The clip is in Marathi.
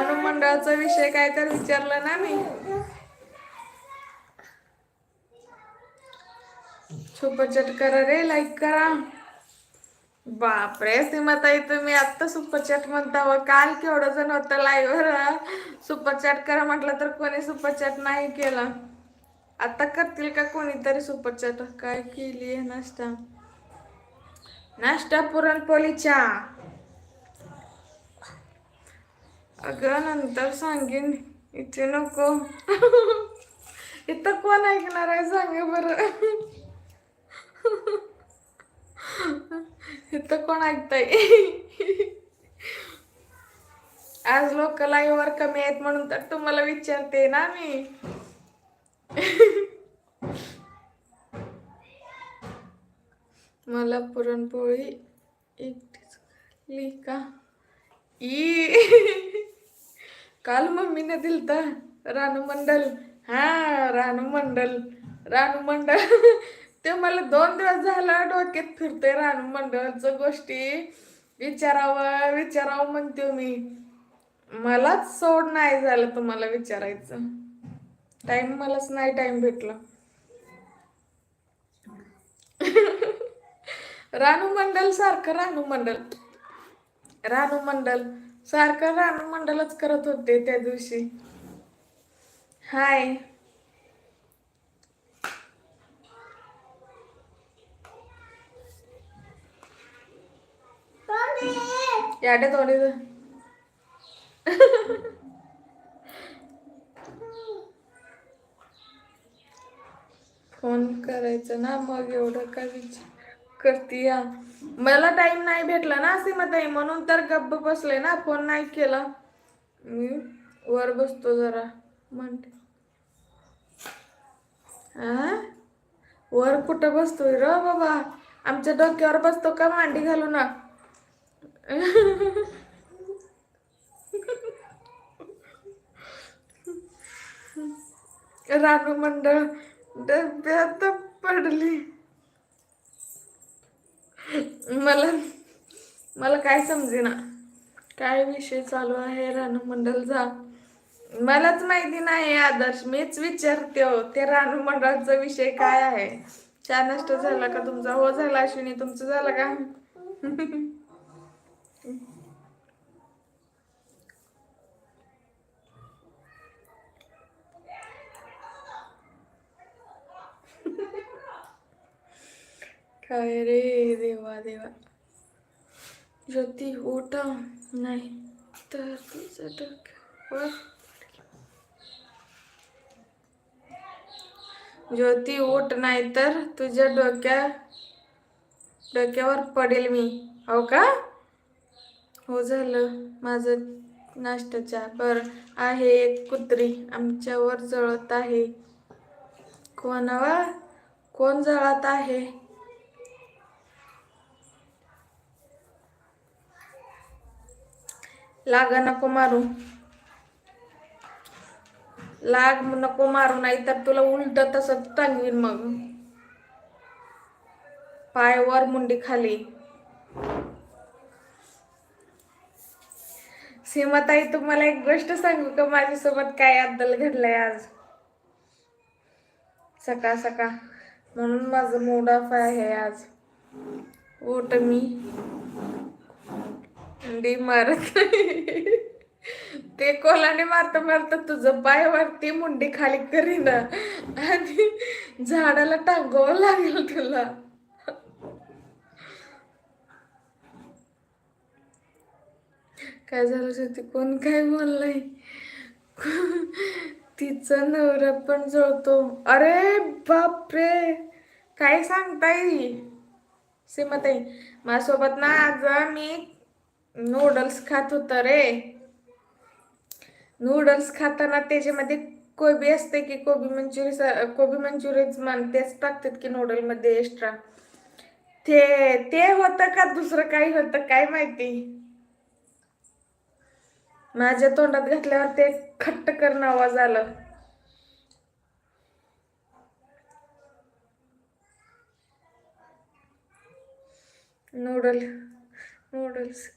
रानू मंडळाचा विषय काय तर विचारला ना मी. सुपरचॅट करा रे लाईक करा. बापरे सीमाताई तुम्ही आत्ता सुपरचॅट म्हणता व काल केवढं जण होतं लाईव्ह सुपरचॅट करा म्हटलं तर कोणी सुपरचॅट नाही केला. आता करतील का कोणीतरी सुपरचॅट? काय केली आहे नाश्ता? नाश्ता पुरणपोळीच्या. अगं नंतर सांगेन. इथे नको. इथं कोण ऐकणार आहे? सांगा बरं. इथं कोण ऐकताय? आज लोक लाईव्हवर कमी आहेत म्हणून तर तुम्हाला विचारते ना मी. मला पुरणपोळी एकटीच खाल्ली का? ई. काल मम्मीने दिलता रानू मंडल. हा रानू मंडल रानू मंडल. ते मला दोन दिवस झाला डोक्यात फिरते रानू मंडळचं गोष्टी. विचारावं विचारावं म्हणते मी. मलाच सोड नाही झालं तुम्हाला विचारायचं. टाइम मलाच नाही टाइम भेटला. रानू मंडल सारखं रानू मंडल. रानू मंडल. सारखं रानू मंडलच करत होते त्या दिवशी. हाय. याडे थोडी फोन करायचं ना मग एवढं का विचार? करती या मला टाइम नाही भेटला ना सीमाताई म्हणून तर गप्प बसले ना फोन नाही केला. मी वर बसतो जरा म्हणते. आ? वर कुठं बसतोय र बाबा? आमच्या डोक्यावर बसतो का मांडी घालू ना रानू मंडळ डब्यात पडली. मला मला काय समजेना? काय विषय चालू आहे रानू मंडलचा? मलाच माहिती नाही आदर्श. मीच विचारते हो ते रानू मंडळाचा विषय काय आहे? चहा नष्ट झाला का तुमचा? हो झाला अश्विनी. तुमचं झालं का? काय रे देवा देवा. ज्योती उठ. नाही तर तुझं डोक्यावर ज्योती उठ. नाही तर तुझ्या डोक्या डोक्यावर पडेल मी. हो का? हो झालं. माझं नाश्त्याच्या बर आहे. एक कुत्री आमच्यावर जळत आहे. कोणावर? कोण जळत आहे? लागा नको मारू. लाग नको मारू नाही तर तुला उलट तसंच टांगवीन मग. पाय वर मुंडी खाली. सीमाताई तुम्हाला एक गोष्ट सांगू का? माझ्यासोबत काय अद्दल घडलंय आज? सकाळ सकाळ. म्हणून माझं मूड ऑफ आहे आज. ओट मी. डी मारत ते कोलाने मारता मारता तुझं पाय वरती मुंडी खाली करीन. आणि झाडाला टांगावं लागेल तुला. काय झालं शेवटी? कोण काय बोललंय? तिचा नवरा पण जळतो. अरे बापरे! काय सांगताय? सीमाताई माझ्यासोबत ना आज मी नूडल्स खात होत रे. नूडल्स खाताना त्याच्यामध्ये कोबी असते की कोबी मंचुरी कोबी मंचुरीज मान तेच टाकतात की नूडलमध्ये एक्स्ट्रा ते ते होतं का दुसरं काही होतं काय माहिती? माझ्या तोंडात घातल्यावर ते खट्ट करणं आवाज आलं. Noodle noodles